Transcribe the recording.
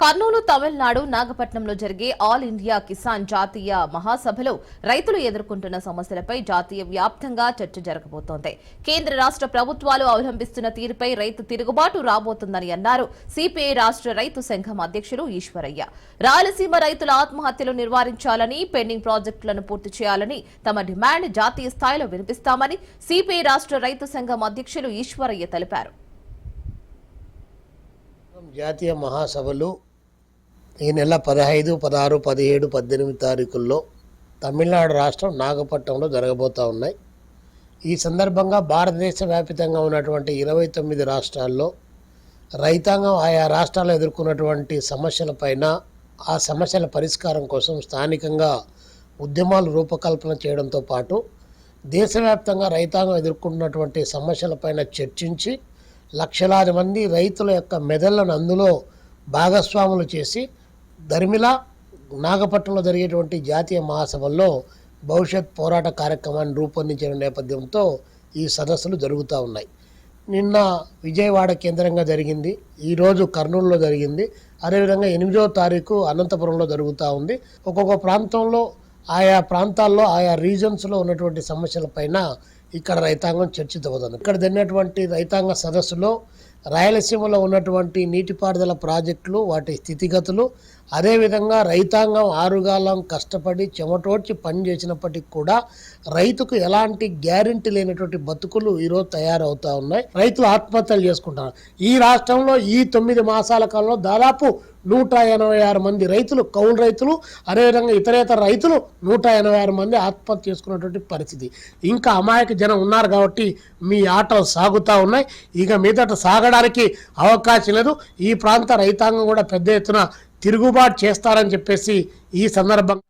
కర్నూలు తమిళనాడు నాగపట్నంలో జరిగే all India Kisan జాతీయ మహాసభలో రైతులు ఎదుర్కొంటున్న సమస్యలపై జాతీయ వ్యాప్తంగా చర్చ జరగబోతోంది. కేంద్ర రాష్ట్ర ప్రభుత్వాలు అవలంబిస్తున్న తీరుపై రైతు తిరుగుబాటు రాబోతుందని అన్నారు సిపిఐ రాష్ట్ర రైతు సంఘం అధ్యక్షులు ఈశ్వరయ్య. రాయలసీమ రైతుల ఆత్మహత్యలు నివారించాలని పెండింగ్ ప్రాజెక్టులను పూర్తి చేయాలని తమ డిమాండ్ జాతీయ స్థాయిలో వినిపిస్తామని సిపిఐ రాష్ట్ర రైతు సంఘం అధ్యక్షులు ఈశ్వరయ్య తెలిపారు. జాతీయ మహాసభలు ఈ నెల పదహైదు పదహారు పదిహేడు పద్దెనిమిది తారీఖుల్లో తమిళనాడు రాష్ట్రం నాగపట్నంలో జరగబోతూ ఉన్నాయి. ఈ సందర్భంగా భారతదేశ వ్యాపితంగా ఉన్నటువంటి ఇరవై తొమ్మిది రాష్ట్రాల్లో రైతాంగం ఆయా రాష్ట్రాల్లో ఎదుర్కొన్నటువంటి సమస్యలపైన ఆ సమస్యల పరిష్కారం కోసం స్థానికంగా ఉద్యమాలు రూపకల్పన చేయడంతో పాటు దేశవ్యాప్తంగా రైతాంగం ఎదుర్కొన్నటువంటి సమస్యలపైన చర్చించి లక్షలాది మంది రైతుల యొక్క మెదళ్ళను అందులో భాగస్వాములు చేసి ధర్మిల నాగపట్నంలో జరిగేటువంటి జాతీయ మహాసభల్లో భవిష్యత్ పోరాట కార్యక్రమాన్ని రూపొందించిన నేపథ్యంతో ఈ సదస్సులు జరుగుతూ ఉన్నాయి. నిన్న విజయవాడ కేంద్రంగా జరిగింది. ఈరోజు కర్నూలులో జరిగింది. అదేవిధంగా ఎనిమిదో తారీఖు అనంతపురంలో జరుగుతూ ఉంది. ఒక్కొక్క ప్రాంతంలో ఆయా ప్రాంతాల్లో ఆయా రీజన్స్లో ఉన్నటువంటి సమస్యలపైన ఇక్కడ రైతాంగం చర్చించబోతుంది ఇక్కడ జరిగినటువంటి రైతాంగ సదస్సులో రాయలసీమలో ఉన్నటువంటి నీటిపారుదల ప్రాజెక్టులు వాటి స్థితిగతులు అదేవిధంగా రైతాంగం ఆరుగాలం కష్టపడి చెమటోడ్చి పని చేసినప్పటికీ కూడా రైతుకు ఎలాంటి గ్యారంటీ లేనటువంటి బతుకులు ఈరోజు తయారవుతా ఉన్నాయి. రైతులు ఆత్మహత్యలు చేసుకుంటారు ఈ రాష్ట్రంలో ఈ తొమ్మిది మాసాల కాలంలో దాదాపు నూట ఎనభై ఆరు మంది రైతులు కౌలు రైతులు అదేవిధంగా ఇతరేతర రైతులు నూట ఎనభై ఆరు మంది ఆత్మహత్య చేసుకున్నటువంటి పరిస్థితి. ఇంకా అమాయక జనం ఉన్నారు కాబట్టి మీ ఆటలు సాగుతూ ఉన్నాయి. ఇక మీదట సాగడానికి అవకాశం లేదు. ఈ ప్రాంత రైతాంగం కూడా పెద్ద ఎత్తున తిరుగుబాటు చేస్తారని చెప్పేసి ఈ సందర్భంగా